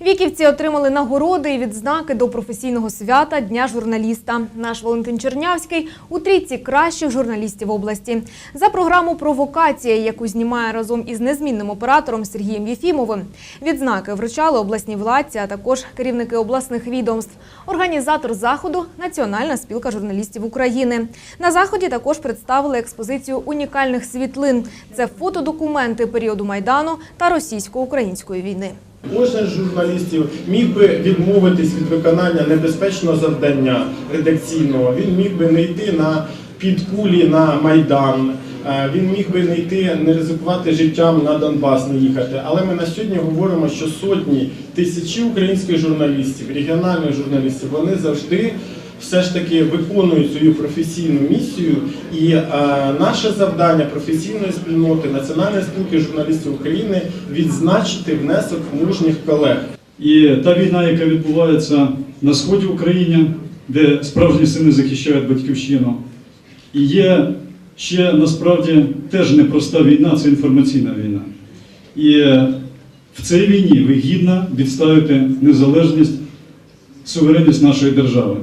Віківці отримали нагороди і відзнаки до професійного свята Дня журналіста. Наш Валентин Чернявський у трійці кращих журналістів області. За програму Провокація, яку знімає разом із незмінним оператором Сергієм Єфімовим. Відзнаки вручали обласні владці, а також керівники обласних відомств. Організатор заходу Національна спілка журналістів України. На заході також представили експозицію унікальних світлин. Це фотодокументи періоду майдану та російсько-української війни. Кожен з журналістів міг би відмовитись від виконання небезпечного завдання редакційного. Він міг би не йти на підкулі на майдан. е, Він міг би не йти, не ризикувати життям на Донбас, не їхати. Але ми на сьогодні говоримо, що сотні тисячі українських журналістів, регіональних журналістів, вони завжди все ж таки виконують свою професійну місію. І е, наше завдання професійної спільноти, Національної спілки журналістів України відзначити внесок мужніх колег. І та війна, яка відбувається на сході України, де справжні сини захищають батьківщину, і є ще насправді теж непроста війна, це інформаційна війна. І в цій війні ви гідно відставите незалежність, суверенність нашої держави.